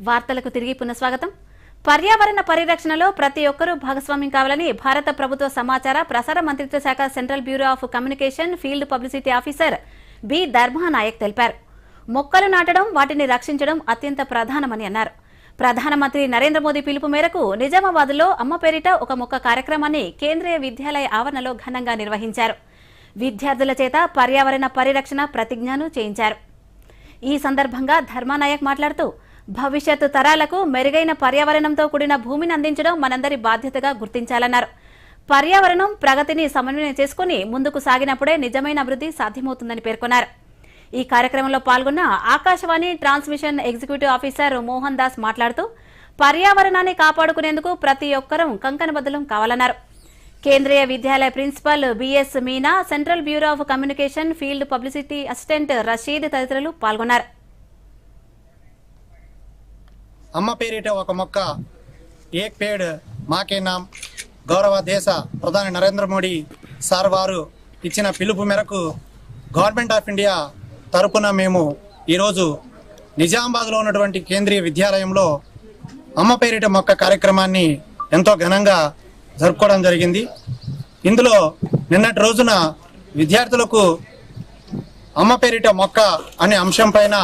వార్తలకు తిరిగి పునఃస్వాగతం. పర్యావరణ పరిరక్షణలో ప్రతి ఒక్కరూ భాగస్వామ్యం కావాలని భారత ప్రభుత్వ సమాచార ప్రసార మంత్రిత్వ శాఖ central bureau of communication field publicity officer B. Dharmanayak తెలిపారు. మొక్కలు నాటడం వాటిని రక్షించడం అత్యంత ప్రధానమని అన్నారు. ప్రధానమంత్రి నరేంద్ర మోదీ పిలుపు మేరకు నిజామాబాద్లో అమ్మ పేరిట ఒక మొక్క కార్యక్రమాన్ని కేంద్రీయ విద్యాలయ ఆవరణలో ఘనంగా నిర్వహించారు. విద్యార్థుల చేత పర్యావరణ పరిరక్షణ ప్రతిజ్ఞను చేయించారు. ఈ సందర్భంగా ధర్మానాయక్ మాట్లాడుతూ భవిష్యత్తు తరాలకు మెరుగైన పర్యావరణంతో కూడిన భూమిని అందించడం మనందరి బాధ్యతగా గుర్తించాలన్నారు. పర్యావరణం ప్రగతిని సమన్వయం చేసుకుని ముందుకు సాగినప్పుడే నిజమైన అభివృద్ధి సాధ్యమవుతుందని పేర్కొన్నారు. ఈ కార్యక్రమంలో పాల్గొన్న Akashvani transmission executive officer Mohan Das మాట్లాడుతూ పర్యావరణాన్ని కాపాడుకునేందుకు ప్రతి ఒక్కరూ కంకణబద్దలం కావాలన్నారు. Kendriya Vidyalaya principal BS Meena central bureau of communication field publicity assistant Rasheed తదితరులు పాల్గొన్నారు. అమ్మ పేరిట ఒక మొక్క ఏక్ పేడ్ మాకే నామ్. గౌరవ దేశ ప్రధాని నరేంద్ర మోడీ సార్ వారు ఇచ్చిన పిలుపు మేరకు గవర్నమెంట్ ఆఫ్ ఇండియా తరపున మేము ఈరోజు నిజామాబాద్లో ఉన్నటువంటి కేంద్రీయ విద్యాలయంలో అమ్మ పేరిట మొక్క కార్యక్రమాన్ని ఎంతో ఘనంగా జరుపుకోవడం జరిగింది. ఇందులో నిన్నటి రోజున విద్యార్థులకు అమ్మ పేరిట మొక్క అనే అంశం పైన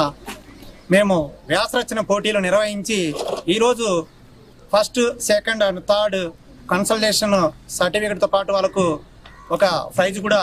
మేము వ్యాసరచన పోటీలు నిర్వహించి ఈరోజు first second and third consolation సర్టిఫికెట్తో పాటు వాళ్ళకు ఒక ప్రైజ్ కూడా